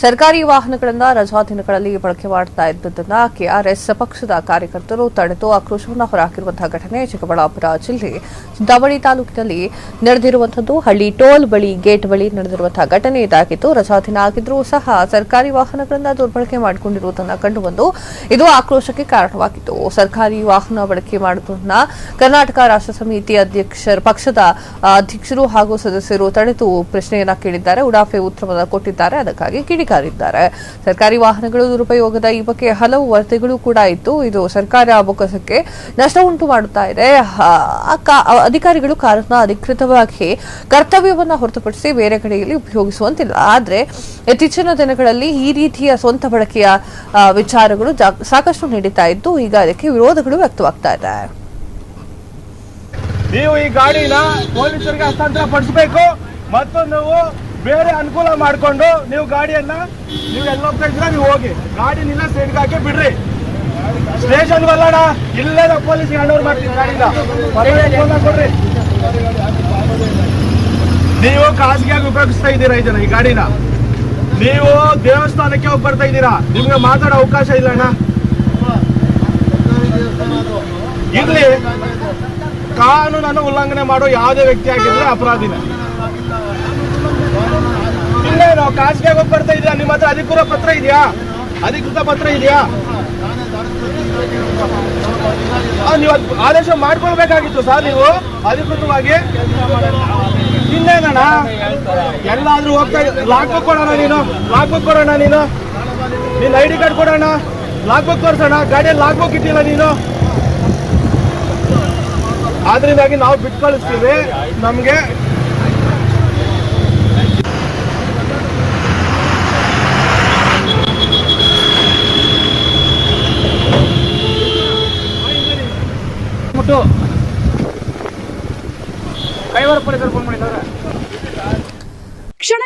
ಸರ್ಕಾರಿ ವಾಹನಗಳನ್ನ ರಜಾ ದಿನಗಳಲ್ಲಿ ಬಳಕೆ ಮಾಡ್ತಾ ಇದ್ದುದನ್ನ ಕೆಆರ್ಎಸ್ ಪಕ್ಷದ ಕಾರ್ಯಕರ್ತರು ತಡೆದು ಆಕ್ರೋಶವನ್ನು ಹೊರಹಾಕಿರುವಂತಹ ಘಟನೆ ಚಿಕ್ಕಬಳ್ಳಾಪುರ ಜಿಲ್ಲೆ ಚಿಂತಾಮಣಿ ತಾಲೂಕಿನಲ್ಲಿ ನಡೆದಿರುವಂತದ್ದು ಹಳ್ಳಿ ಟೋಲ್ ಬಳಿ, ಗೇಟ್ ಬಳಿ ನಡೆದಿರುವಂತಹ ಘಟನೆ ಇದಾಗಿತ್ತು ರಜಾ ದಿನ ಆಗಿದ್ರೂ ಸಹ ಸರ್ಕಾರಿ ವಾಹನಗಳನ್ನ ದುರ್ಬಳಕೆ ಮಾಡಿಕೊಂಡಿರುವುದನ್ನು ಕಂಡುಬಂದು ಇದು ಆಕ್ರೋಶಕ್ಕೆ ಕಾರಣವಾಗಿತ್ತು. ಸರ್ಕಾರಿ ವಾಹನ ಬಳಕೆ ಮಾಡುವುದನ್ನ ಕರ್ನಾಟಕ ರಾಷ್ಟ್ರ ಸಮಿತಿ ಅಧ್ಯಕ್ಷರ ಪಕ್ಷದ ಅಧ್ಯಕ್ಷರು ಹಾಗೂ ಸದಸ್ಯರು ತಡೆದು ಪ್ರಶ್ನೆಯನ್ನ ಕೇಳಿದ್ದಾರೆ. ಉಡಾಫೆ ಉತ್ತರವನ್ನು ಕೊಟ್ಟಿದ್ದಾರೆ. ಅದಕ್ಕಾಗಿ ಕಿಡಿಕಾರಿದ್ದಾರೆ ಸರ್ಕಾರಿ ವಾಹನಗಳು ದುರುಪಯೋಗದ ಈ ಬಗ್ಗೆ ಹಲವು ವರದಿಗಳು ಕೂಡ ಇತ್ತು ಇದು ಸರ್ಕಾರ ಬೊಕ್ಕಸಕ್ಕೆ ನಷ್ಟ ಉಂಟು ಮಾಡುತ್ತಾ ಇದೆ. ಅಧಿಕಾರಿಗಳು ಕಾರನ್ನ ಅಧಿಕೃತವಾಗಿ ಕರ್ತವ್ಯವನ್ನ ಹೊರತುಪಡಿಸಿ ಬೇರೆ ಕಡೆಯಲ್ಲಿ ಉಪಯೋಗಿಸುವಂತಿಲ್ಲ. ಆದ್ರೆ, ಇತ್ತೀಚಿನ ದಿನಗಳಲ್ಲಿ ಈ ರೀತಿಯ ಸ್ವಂತ ಬಳಕೆಯ ವಿಚಾರಗಳು ಸಾಕಷ್ಟು ನಡೀತಾ ಇದ್ದು, ಈಗ ಅದಕ್ಕೆ ವಿರೋಧಗಳು ವ್ಯಕ್ತವಾಗ್ತಾ ಇದೆ. ನೀವು ಈ ಗಾಡಿನ ಪೊಲೀಸರಿಗೆ ಹಸ್ತಾಂತರ ಪಡಿಸಬೇಕು ಮತ್ತು ನೀವು ಬೇರೆ ಅನುಕೂಲ ಮಾಡಿಕೊಂಡು ನೀವು ಗಾಡಿಯನ್ನ ನೀವು ಎಲ್ಲ ಹೋಗ್ತಾ ನೀವು ಹೋಗಿ. ಗಾಡಿ ನಿಲ್ಲ ಸೈಡ್ಗೆ ಹಾಕಿ ಬಿಡ್ರಿ. ಸ್ಟೇಷನ್ ಬಲ್ಲಣ ಇಲ್ಲೇ ನಾವು ಪೊಲೀಸ್ ಹ್ಯಾಂಡ್ ಓವರ್ ಮಾಡ್ತೀವಿ ಗಾಡಿನ. ಕೊಡ್ರಿ. ನೀವು ಖಾಸಗಿಯಾಗಿ ಉಪಯೋಗಿಸ್ತಾ ಇದ್ದೀರಾ ಇದನ್ನ ಈ ಗಾಡಿನ? ನೀವು ದೇವಸ್ಥಾನಕ್ಕೆ ಹೋಗಿ ಬರ್ತಾ ಇದ್ದೀರಾ? ನಿಮ್ಗೆ ಮಾತಾಡೋ ಅವಕಾಶ ಇಲ್ಲ ಅಣ್ಣ. ಇರ್ಲಿ. ಕಾನೂನನ್ನು ಉಲ್ಲಂಘನೆ ಮಾಡೋ ಯಾವುದೇ ವ್ಯಕ್ತಿ ಆಗಿದ್ರೆ ಅಪರಾಧಿನೇ. ಇನ್ನೇನು ಖಾಸಗಿ ಹೋಗಿ ಬರ್ತಾ ಇದೆಯಾ? ನಿಮ್ಮ ಹತ್ರ ಅಧಿಕೃತ ಪತ್ರ ಇದೆಯಾ? ಅಧಿಕೃತ ಪತ್ರ ಇದೆಯಾ? ನೀವು ಆದೇಶ ಮಾಡ್ಕೊಳ್ಬೇಕಾಗಿತ್ತು ಸರ್ ನೀವು, ಅಧಿಕೃತವಾಗಿ? ಇನ್ನೇನಣ್ಣ? ಎಲ್ಲಾದ್ರೂ ಹೋಗ್ತಾ ಲಾಕ್ ಬುಕ್ ಕೊಡೋಣ ನೀನು ಲಾಕ್ ಬುಕ್ ಕೊಡೋಣ ನೀನು. ನಿನ್ನ ಐ ಡಿ ಕಾರ್ಡ್ ಕೊಡೋಣ. ಲಾಕ್ ಬುಕ್ ತೋರಿಸೋಣ ಗಾಡಿಯಲ್ಲಿ ಲಾಕ್ ಬುಕ್ ಇಟ್ಟಿಲ್ಲ ನೀನು. ಆದ್ರಿಂದಾಗಿ ನಾವು ಬಿಟ್ಟು ಕಳಿಸ್ತೀವಿ. ನಮಗೆ ಕೊಟ್ಟು ಡ್ರೈವರ್ ಪೊಲೀಸರು ಫೋನ್ ಮಾಡಿದ್ದಾರೆ ಕ್ಷಣ